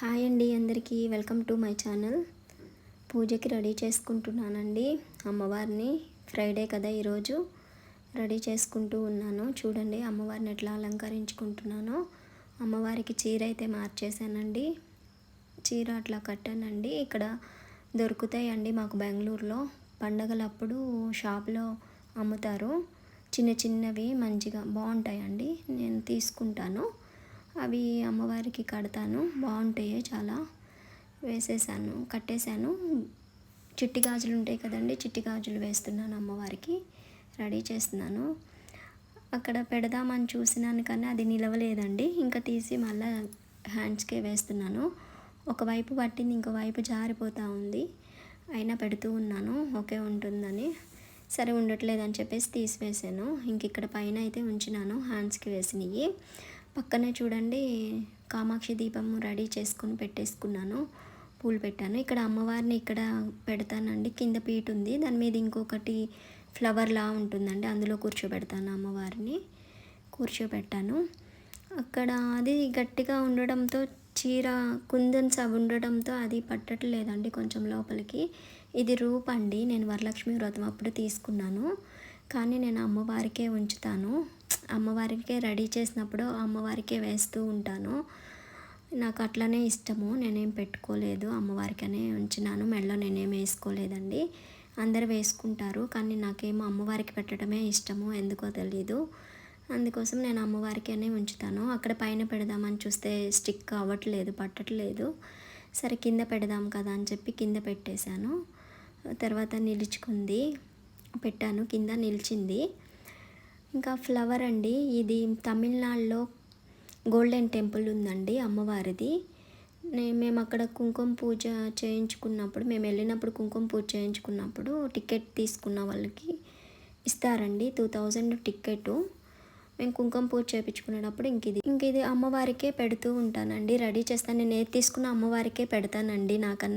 Hi అండి అందరికీ. Welcome to my channel. పూజకి రెడీ చేసుకుంటున్నానండి అమ్మవారిని. ఫ్రైడే కదా ఈరోజు. రెడీ చేసుకుంటూ ఉన్నాను. చూడండి అమ్మవారిని ఎట్లా అలంకరించుకుంటున్నానో. అమ్మవారికి చీర అయితే మార్చేసానండి చీర అట్లా కట్టానండి. ఇక్కడ దొరుకుతాయండి మాకు బెంగళూరులో. పండగలప్పుడు షాప్లో అమ్ముతారు. చిన్న చిన్నవి మంచిగా బాగుంటాయండి. నేను తీసుకుంటాను. అవి అమ్మవారికి కడతాను. బాగుంటాయి చాలా. వేసేసాను కట్టేశాను చిట్టి గాజులు ఉంటాయి కదండి చిట్టి గాజులు వేస్తున్నాను అమ్మవారికి. రెడీ చేస్తున్నాను. అక్కడ పెడదామని చూసినాను కానీ అది నిలవలేదండి. ఇంకా తీసి మళ్ళీ హ్యాండ్స్కే వేస్తున్నాను. ఒకవైపు పట్టింది ఇంకోవైపు జారిపోతూ ఉంది. అయినా పెడుతూ ఉన్నాను. ఓకే ఉంటుందని. సరే ఉండట్లేదని చెప్పేసి తీసివేసాను. ఇంక ఇక్కడ పైన అయితే ఉంచినాను. హ్యాండ్స్కి వేసినవి. పక్కనే చూడండి కామాక్షి దీపము రెడీ చేసుకొని పెట్టేసుకున్నాను. పూలు పెట్టాను. ఇక్కడ అమ్మవారిని ఇక్కడ పెడతానండి. కింద పీట ఉంది. దాని మీద ఇంకొకటి ఫ్లవర్ లా ఉంటుందండి. అందులో కూర్చోబెడతాను అమ్మవారిని. కూర్చోబెట్టాను. అక్కడ అది గట్టిగా ఉండడంతో చీర కుందన్స్ అవి ఉండడంతో అది పట్టట్లేదండి కొంచెం లోపలికి. ఇది రూప్ అండి. నేను వరలక్ష్మి వ్రతం అప్పుడు తీసుకున్నాను. కానీ నేను అమ్మవారికే ఉంచుతాను. అమ్మవారికే రెడీ చేసినప్పుడు అమ్మవారికే వేస్తూ ఉంటాను. నాకు అట్లనే ఇష్టము. నేనేం పెట్టుకోలేదు. అమ్మవారికనే ఉంచినాను. మెడలో నేనేం వేసుకోలేదండి. అందరు వేసుకుంటారు. కానీ నాకేమో అమ్మవారికి పెట్టడమే ఇష్టము. ఎందుకో తెలీదు. అందుకోసం నేను అమ్మవారికనే ఉంచుతాను. అక్కడ పైన పెడదామని చూస్తే స్టిక్ అవ్వట్లేదు పట్టట్లేదు. సరే కింద పెడదాం కదా అని చెప్పి కింద పెట్టేశాను. తర్వాత నిలుచుకుంది. పెట్టాను. కింద నిలిచింది. ఇంకా ఫ్లవర్ అండి. ఇది తమిళనాడులో గోల్డెన్ టెంపుల్ ఉందండి అమ్మవారిది. మేము అక్కడ కుంకుమ పూజ చేయించుకున్నప్పుడు మేము వెళ్ళినప్పుడు కుంకుమ పూజ చేయించుకున్నప్పుడు టికెట్ తీసుకున్న వాళ్ళకి ఇస్తారండి. టూ థౌజండ్ టికెట్ మేము కుంకుమ పూజ చేయించుకునేటప్పుడు ఇంక ఇది ఇంక ఇది అమ్మవారికే పెడుతూ ఉంటానండి. రెడీ చేస్తాను. నేను ఏది తీసుకున్న అమ్మవారికే పెడతానండి నాకన్నా.